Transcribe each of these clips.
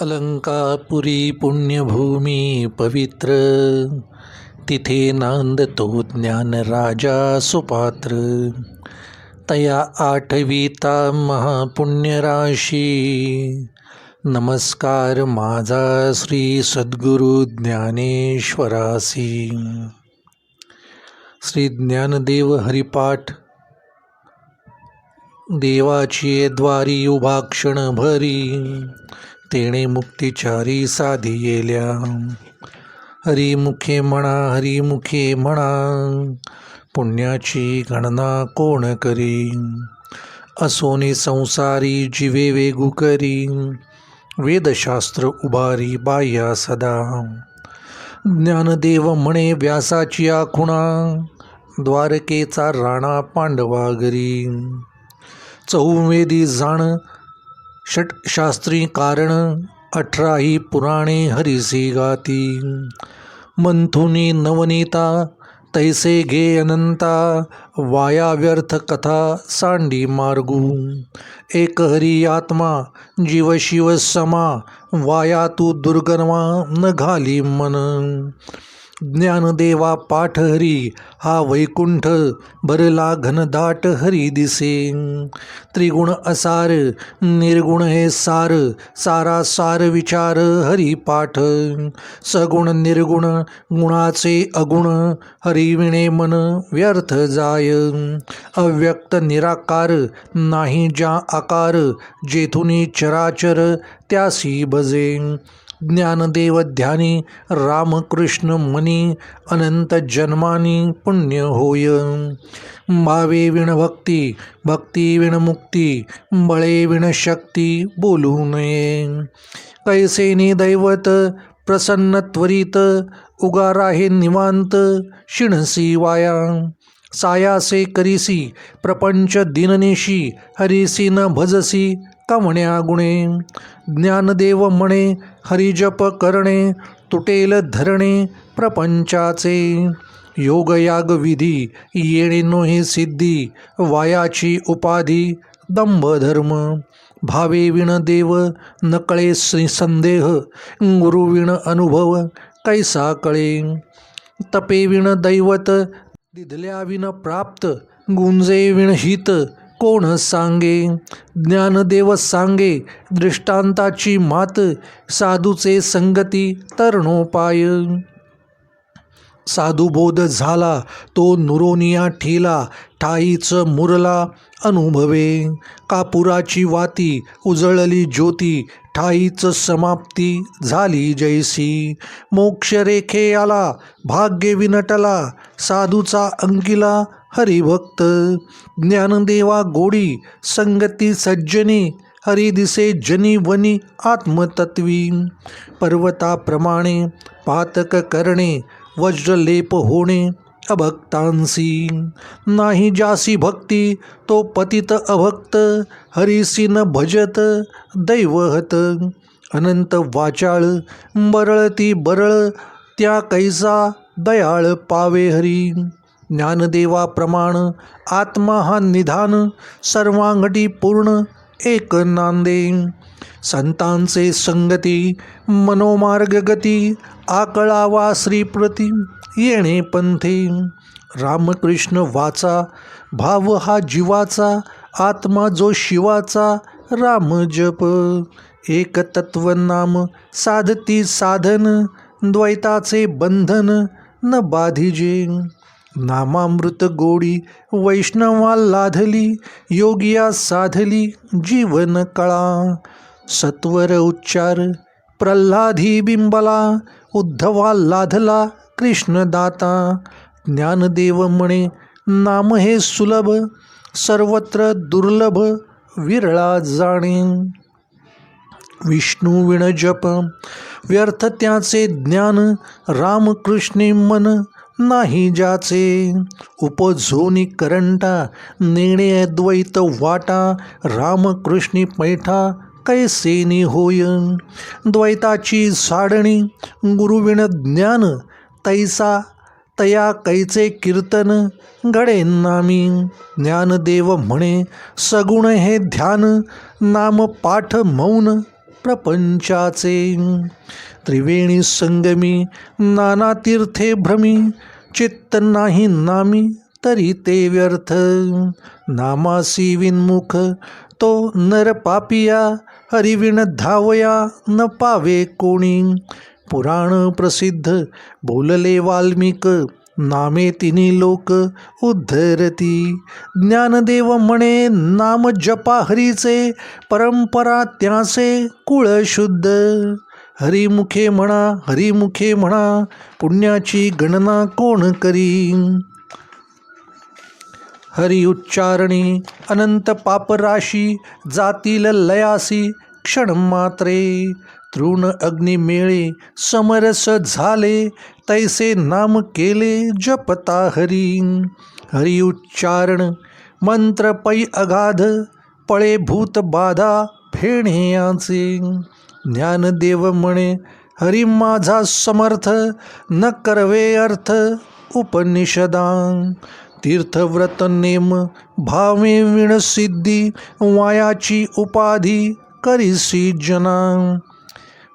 अलंकापुरी पुण्यभूमी पवित्र तिथे नांदतो ज्ञान राजा सुपात्र. तया आठविता महापुण्यराशी नमस्कार माझा श्री सद्गुरु ज्ञानेश्वरासी. श्री ज्ञानदेव हरिपाठ देवाची द्वारी उभा क्षणभरी तेणे मुक्तिचारी साधी येल्या हरिमुखे म्हणा हरिमुखे म्हणा पुण्याची गणना कोण करी? असोनी संसारी जिवे वेगू करी वेदशास्त्र उभारी बाह्या सदा। ज्ञानदेव म्हणे व्यासाची आखुणा द्वारकेचा राणा पांडवागरी चौवेदी जाण षटशास्त्री कारण अठराही पुराणे हरिसी गाती। मंथुनी नवनीता तैसे घे अनंता वाया व्यर्थ कथा सांडी मार्गू। एक हरी आत्मा जीव शिव समा वाया तू दुर्गमा न घाली मन। ज्ञानदेवा पाठ हरी हा वैकुंठ भरला घनदाट हरी दिसे. त्रिगुण असार निर्गुण हे सार सारा सार विचार हरी पाठ. सगुण निर्गुण गुणाचे अगुण हरिविणे मन व्यर्थ जाय. अव्यक्त निराकार नाही ज्या आकार जेथुनी चराचर त्यासी भजे ज्ञानदेव ध्यानी रामकृष्ण मनी अनंत जन्मानी पुण्य होय। भावे विण भक्ती भक्ती विण मुक्ती बळे विण शक्ती बोलू नये। कैसेनी दैवत प्रसन्न त्वरित उगारहे निवांत शिणसी वाया। सायासे करीसी प्रपंच दिननिशी हरिसी न भजसी कवण्या गुणे ज्ञानदेव म्हणे हरिजप करणे तुटेल धरणे प्रपंचाचे. योगयाग विधी येणे नोहे सिद्धी वायाची उपाधी दंभ धर्म भावे विण देव नकळे संदेह गुरुविण अनुभव कैसा कळे. तपे विण दैवत दिधल्या विण प्राप्त गुंजे विण हित कोण सांगे? ज्ञानदेव सांगे दृष्टांताची मात साधूचे संगती तरणोपाय. साधुबोध झाला तो नुरोनिया ठेला ठाईच मुरला अनुभवे. कापुराची वाती उजळली ज्योती ठाईच समाप्ती झाली जैसी. मोक्षरेखे आला भाग्य विनटला साधूचा अंकिला हरिभक्त ज्ञानदेवा गोडी संगती सज्जनी हरी दिसे जनी वनी आत्मतत्वी पर्वताप्रमाणे पातक करणे वज्रलेप होणे अभक्तांसी. नाही जासी भक्ती तो पतित अभक्त हरिसी न भजत दैवहत. अनंत वाचाळ बरळती बरळ त्या कैसा दयाळ पावे हरी. ज्ञानदेवा प्रमाण आत्मा हा निधान सर्वांगडी पूर्ण एक नांदे. संतांचे संगती मनोमार्ग गती आकळावा श्रीप्रती येणे पंथे. रामकृष्ण वाचा भाव हा जीवाचा आत्मा जो शिवाचा राम जप. एक तत्व नाम साधती साधन द्वैताचे बंधन न बाधिजे. नामामृत गोडी वैष्णवा लाधली योगिया साधली जीवन कळा. सत्वर उच्चार प्रल्हादी बिंबला उद्धवा लाधला कृष्णदाता. ज्ञानदेव म्हणे नाम हे सुलभ सर्वत्र दुर्लभ विरळा जाणे. विष्णू विण जप व्यर्थ त्याचे ज्ञान रामकृष्णे मन नाही ज्याचे. उपझोनी करंटा नेणे द्वैत वाटा रामकृष्णी पैठा कैसेनी होय. द्वैताची साडणी गुरुविण ज्ञान तैसा तया कैचे कीर्तन घडे नामी ज्ञानदेव म्हणे सगुण हे ध्यान नाम पाठ मौन प्रपंचाचे. त्रिवेणी संगमी नाना तीर्थे भ्रमी चित्त नाही नामी तरी ते व्यर्थ. नामासी विन्मुख तो नर पापिया हरिविण धावया न पावे कोणी. पुराण प्रसिद्ध बोलले वाल्मिक नामे तिनी लोक उद्धरती. ज्ञानदेव म्हणे नाम जपा हरीचे परंपरा त्याचे कुळ शुद्ध. हरिमुखे म्हणा हरिमुखे म्हणा पुण्याची गणना कोण करी? हरि उच्चारणी अनंत पापराशी जातील लयासी क्षण मात्रे तृण अग्निमेळे समरस झाले तैसे नाम केले जपता हरी। हरि उच्चारण मंत्र पै अगाध पळे भूत बाधा फेणे ज्ञानदेव म्हणे हरी माझा समर्थ न करवे अर्थ उपनिषदां. तीर्थव्रत नेम भावे विणसिद्धी वायाची उपाधी करीसी जना.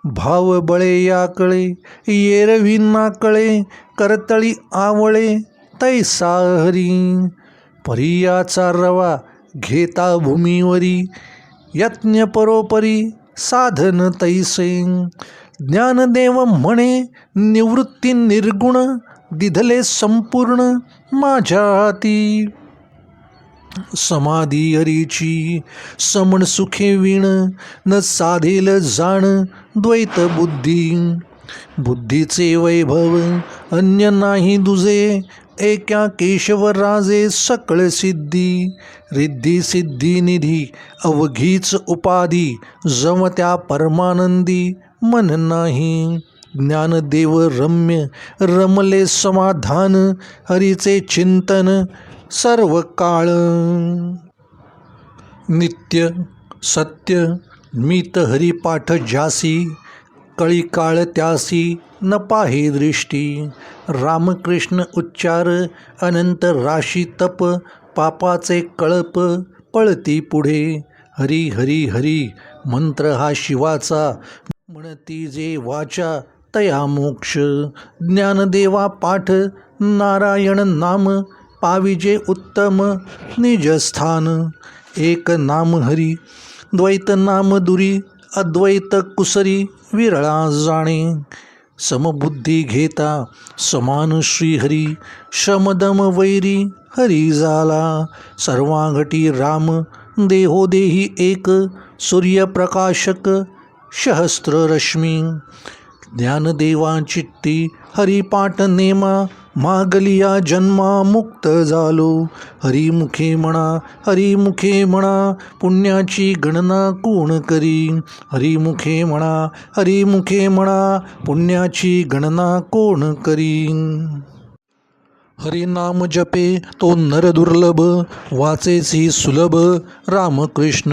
भाव बळे याकळे येरवी नाकळे करतळी आवळे तैसा हरी. परियाचा रवा घेता भूमीवरी यत्न परोपरी साधन तैसे। ज्ञानदेव म्हणे निवृत्ती निर्गुण दिधले संपूर्ण माझ्या हाती समाधी हरीची समण सुखे विण न साधेल जाण द्वैत बुद्धी। बुद्धीचे वैभव अन्य नाही दुजे एका केशवराजे सकळ सिद्धी रिद्धी सिद्धी निधी अवघीच उपाधी जमत्या परमानंदी मन नाही. ज्ञानदेव रम्य रमले समाधान हरीचे चिंतन सर्व काळ. नित्य सत्य मीत हरिपाठ जासी कळी काळ त्यासी न पाहे दृष्टी. रामकृष्ण उच्चार अनंत राशी तप पापाचे कळप पळती पुढे. हरी हरी हरी मंत्र हा शिवाचा. म्हणती जे वाचा तया मोक्ष. ज्ञानदेवा पाठ नारायण नाम पाविजे उत्तम निजस्थान एक नाम हरी द्वैत नाम दुरी अद्वैत कुसरी विरळा जाणे. समबुद्धी घेता समान श्रीहरी शमदम वैरी हरी झाला सर्वांगटी राम देहोदेही एक सूर्यप्रकाशक सहस्त्ररश्मी ज्ञानदेवा चित्ती हरिपाठ नेमा मागलिया जन्मा मुक्त झालो. हरिमुखे म्हणा हरिमुखे म्हणा पुण्याची गणना कोण करी? हरिमुखे म्हणा हरिमुखे म्हणा पुण्याची गणना कोण करी? हरिनाम जपे तो नर दुर्लभ वाचेसी सुलभ. रामकृष्ण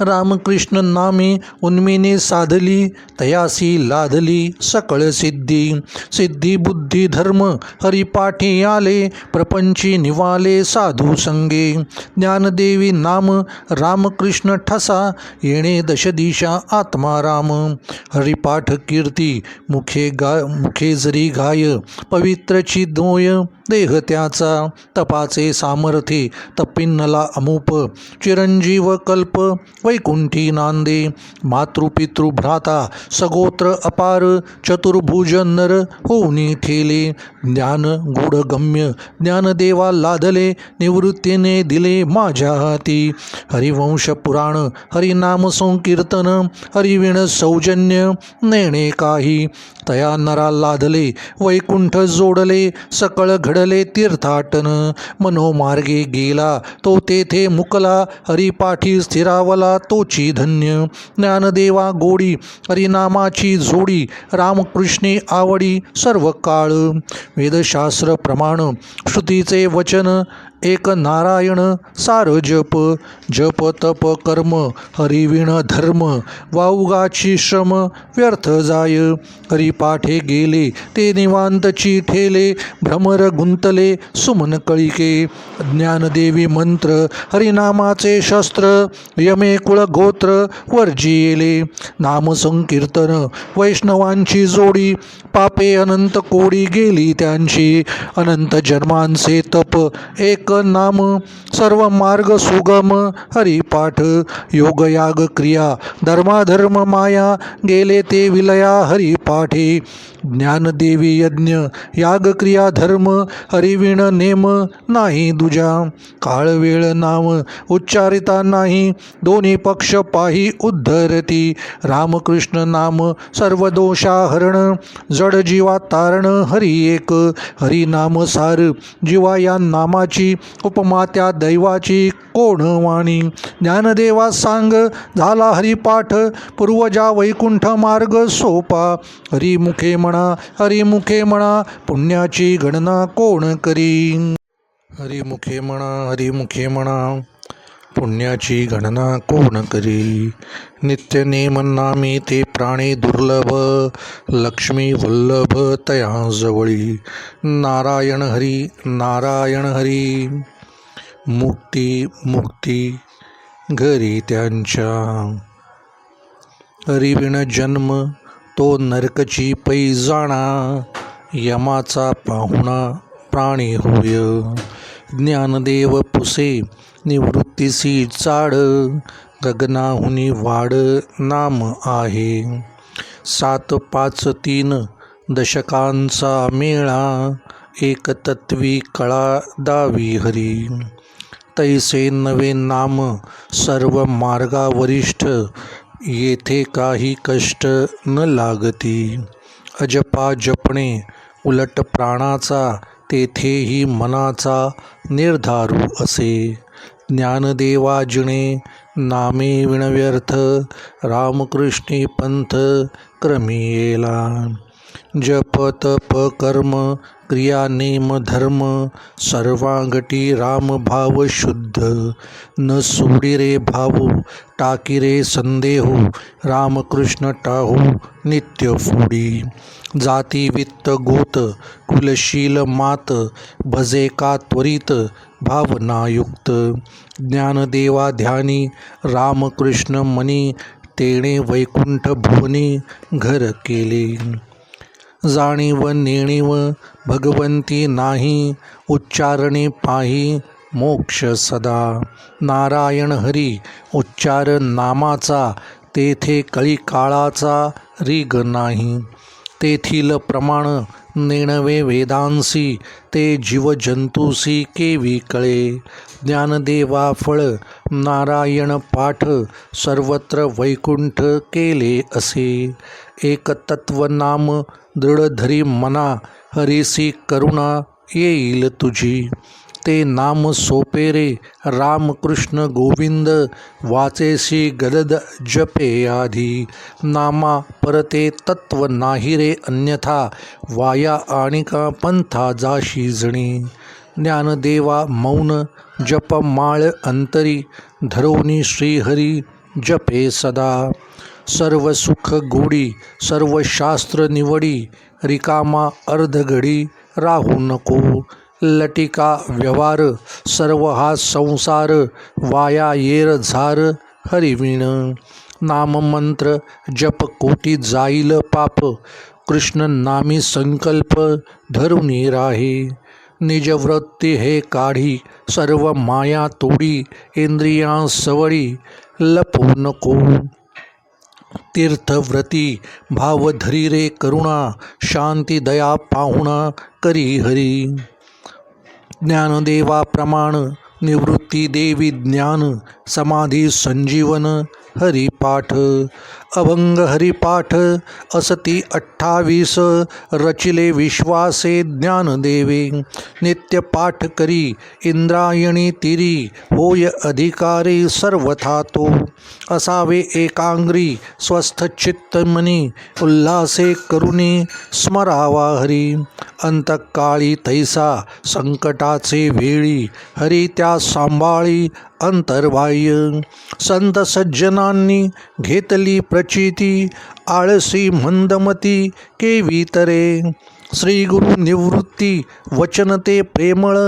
रामकृष्ण नामे उन्मिने साधली तयासी लादली सकळ सिद्धी. सिद्धी बुद्धी धर्म हरिपाठी आले प्रपंची निवाले साधू संगे. ज्ञानदेवी नाम रामकृष्ण ठसा येणे दशदिशा आत्मा राम. हरिपाठ कीर्ती मुखे गा मुखे जरी गाय पवित्रची दोय देह त्याचा तपाचे सामर्थी तपिन्नला अमूप चिरंजीव कल्प वैकुंठी नांदे मातृपितृ भ्राता सगोत्र अपार चतुर्भुज नर होऊनी ठेले ज्ञान गूढगम्य ज्ञानदेवा लादले निवृत्तीने दिले माझ्या हाती. हरिवंश पुराण हरिनाम संकीर्तन हरिविण सौजन्य नेणे काही. तया नरा लादले वैकुंठ जोडले सकळ घडले तीर्थाटन. मनोमार्गे गेला तो तेथे मुकला हरिपाठी स्थिरावला तोची धन्य. ज्ञानदेवा गोडी हरिनामाची जोडी रामकृष्णी आवडी सर्व काळ वेदशास्त्र प्रमाण श्रुतीचे वचन एक नारायण सार जप जप तप कर्म हरिविण धर्म वाऊगाची श्रम व्यर्थ जाय. हरिपाठे गेले ते निवांतची ठेले भ्रमर गुंतले सुमन कळिके. ज्ञानदेवी मंत्र हरिनामाचे शस्त्र यमे कुळ गोत्र वर्जियेले नामसंकीर्तन वैष्णवांची जोडी पापे अनंत कोडी गेली त्यांची. अनंत जन्मांचे तप एक नाम सर्व मार्ग सुगम हरिपाठ योगयाग क्रिया धर्माधर्म माया गेले ते विलया हरिपाठे। ज्ञानदेवी यज्ञ यागक्रिया धर्म हरिविण नेम नाही दुजा. काळ वेळ नाम उच्चारिता नाही दोन्ही पक्ष पाही उद्धरती. रामकृष्ण नाम सर्व दोषाहरण जड जीवा तारण हरी एक. हरी नाम सार जीवा या नामाची उपमा त्या दैवाची कोण वाणी? ज्ञानदेवा सांग झाला हरिपाठ पूर्वजा वैकुंठ मार्ग सोपा. हरिमुखे म्हणा हरिमुखे म्हणा पुण्याची गणना कोण करी? हरिमुखे म्हणा हरिमुखे म्हणा पुण्याची गणना कोण करी? नित्य नेम नामी ते प्राणी दुर्लभ लक्ष्मी वल्लभ तया जवळी नारायण हरी नारायण हरी. मुक्ती मुक्ती घरी त्यांच्या. हरिविण जन्म तो नरकची पैजाणा यमाचा पाहुणा प्राणी होय. ज्ञानदेव पुसे निवृत्तीसी चाड गगनाहुनी वाड नाम आहे. सात पाच तीन दशकांचा मेळा एकतत्वी कळा दावी हरी. तैसे नवे नाम सर्व मार्गावरिष्ठ येथे काही कष्ट न लागती. अजपा जपणे उलट प्राणाचा तेथेही मनाचा निर्धारू असे. ज्ञानदेवाजणे नामे विणव्यर्थ रामकृष्णी पंथ क्रमी येला. जप तप कर्म क्रिया नेम धर्म सर्वांगटी राम भाव शुद्ध। न सोडी रे भाऊ टाकी रे संदेहो रामकृष्ण टाहू नित्य फोडी। जाती वित्त गोत कुलशील मात भजे का त्वरित भावनायुक्त ज्ञानदेवा ध्यानी रामकृष्ण मनी तेणे वैकुंठ भुवनी घर केले। जाणीव नेणीव भगवंती नाही उच्चारणे पाही मोक्ष सदा. नारायण हरी उच्चार नामाचा तेथे कळी काळाचा रिग नाही. तेथील प्रमाण नेणवे वेदांसी ते जीवजंतूसी केवी कळे. ज्ञानदेवा फळ नारायण पाठ सर्वत्र वैकुंठ केले असे. एक तत्वनाम दृढधरी मना हरिसी करुणा येईल तुझी. ते नाम सोपे रे. रामकृष्ण गोविंद वाचेसी गदद जपे आधी. नामा परते तत्व नाही रे अन्यथा. वाया आणिका पंथा जाशी जणी ज्ञानदेवा मौन जप माळ अंतरी. धरोनी श्रीहरी जपे सदा. सर्व सुख गोडी सर्व शास्त्र निवडी. रिकामा अर्धघडी राहू नको. लटिका व्यवहार सर्व हा संसार वाया येर झार हरिविण. नाममंत्र जप कोटी जाईल पाप. कृष्ण नामी संकल्प धरुनी राही. निजवृत्ती हे काढी सर्व माया तोडी इंद्रिया सवळी लपू नको. तीर्थव्रती भाव धरी रे करुणा शांती दया पाहुणा करी हरी। ज्ञानदेवा प्रमाण निवृत्ती देवी ज्ञान समाधी संजीवन हरिपाठ। अभंग हरिपाठ असती अठ्ठावीस. रचिले विश्वासे ज्ञानदेवे. नित्य पाठ करी इंद्रायणी तिरी होय अधिकारी सर्वथा तो. असावे एकांग्री स्वस्थ चित्तमनी उल्हासे करुणी स्मरावा हरी. अंतकाळी तैसा संकटाचे वेळी हरी त्या सांभाळी अंतर्बाह्य. संत सज्जनांनी घेतली प्र प्रचिती आळसी मंदमती केवी तरे. श्री गुरु निवृत्ती वचन ते प्रेमळ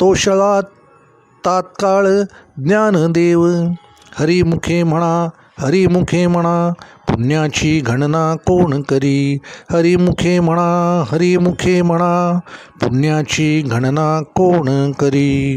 तोषळा तात्काळ ज्ञानदेव. हरिमुखे म्हणा हरिमुखे म्हणा पुण्याची गणना कोण करी? हरिमुखे म्हणा हरिमुखे म्हणा पुण्याची गणना कोण करी?